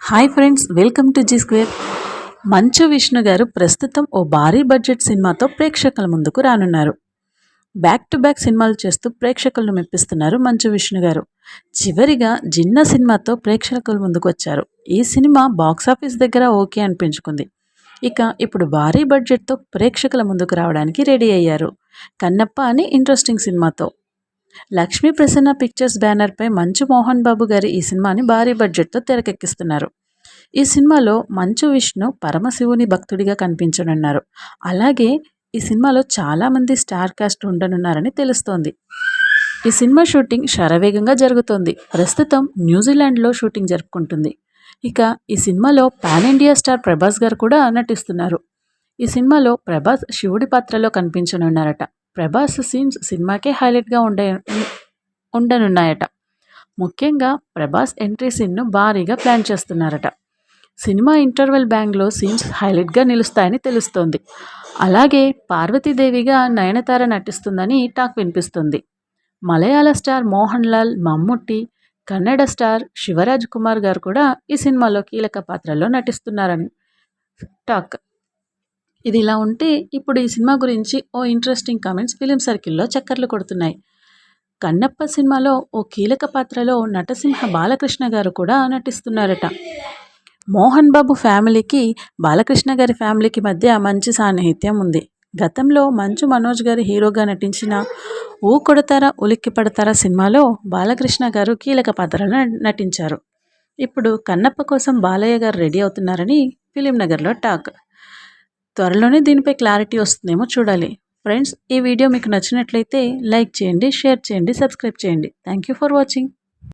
Hi friends welcome to G square Manchu Vishnu garu ప్రస్తుతం ఓ భారీ budget సినిమాతో ప్రేక్షకుల ముందుకు రానున్నారు. బ్యాక్ టు బ్యాక్ సినిమాలు చేస్తూ ప్రేక్షకులను మెప్పిస్తున్నారు మంచు విష్ణు గారు. చివరిగా జిన్న సినిమాతో ప్రేక్షకుల ముందుకు వచ్చారు. ఈ సినిమా బాక్సాఫీస్ దగ్గర ఓకే అనిపించుకుంది. ఇక ఇప్పుడు భారీ బడ్జెట్తో ప్రేక్షకుల ముందుకు రావడానికి రెడీ అయ్యారు. కన్నప్ప అని ఇంట్రెస్టింగ్ సినిమాతో. లక్ష్మీ ప్రసన్న పిక్చర్స్ బ్యానర్పై మంచు మోహన్ బాబు గారి ఈ సినిమాని భారీ బడ్జెట్తో తెరకెక్కిస్తున్నారు. ఈ సినిమాలో మంచు విష్ణు పరమశివుని భక్తుడిగా కనిపించనున్నారు. అలాగే ఈ సినిమాలో చాలామంది స్టార్ కాస్ట్ ఉండనున్నారని తెలుస్తోంది. ఈ సినిమా షూటింగ్ శరవేగంగా జరుగుతోంది. ప్రస్తుతం న్యూజిలాండ్లో షూటింగ్ జరుపుకుంటుంది. ఇక ఈ సినిమాలో పాన్ ఇండియా స్టార్ ప్రభాస్ గారు కూడా నటిస్తున్నారు. ఈ సినిమాలో ప్రభాస్ శివుడి పాత్రలో కనిపించనున్నారట. ప్రభాస్ సీన్స్ సినిమాకే హైలైట్గా ఉండే ఉండనున్నాయట. ముఖ్యంగా ప్రభాస్ ఎంట్రీ సీన్ను భారీగా ప్లాన్ చేస్తున్నారట. సినిమా ఇంటర్వెల్ బ్యాంగ్లో సీన్స్ హైలైట్గా నిలుస్తాయని తెలుస్తోంది. అలాగే పార్వతీదేవిగా నయనతార నటిస్తుందని టాక్ వినిపిస్తుంది. మలయాళ స్టార్ మోహన్ లాల్ మమ్ముట్టి కన్నడ స్టార్ శివరాజ్ కుమార్ గారు కూడా ఈ సినిమాలో కీలక పాత్రలో నటిస్తున్నారని టాక్ ఇది ఇలా ఉంటే ఇప్పుడు ఈ సినిమా గురించి ఓ ఇంట్రెస్టింగ్ కామెంట్స్ ఫిలిం సర్కిల్లో చక్కర్లు కొడుతున్నాయి. కన్నప్ప సినిమాలో ఓ కీలక పాత్రలో నటసింహ బాలకృష్ణ గారు కూడా నటిస్తున్నారట. మోహన్ బాబు ఫ్యామిలీకి బాలకృష్ణ గారి ఫ్యామిలీకి మధ్య మంచి సాన్నిహిత్యం ఉంది. గతంలో మంచు మనోజ్ గారి హీరోగా నటించిన ఊ కొడతారా ఉలిక్కి పడతారా సినిమాలో బాలకృష్ణ గారు కీలక పాత్రలో నటించారు. ఇప్పుడు కన్నప్ప కోసం బాలయ్య గారు రెడీ అవుతున్నారని ఫిలిం నగర్లో టాక్. త్వరలోనే దీనిపై క్లారిటీ వస్తుందేమో చూడాలి. ఫ్రెండ్స్ ఈ వీడియో మీకు నచ్చినట్లయితే లైక్ చేయండి షేర్ చేయండి సబ్స్క్రైబ్ చేయండి. Thank you for watching.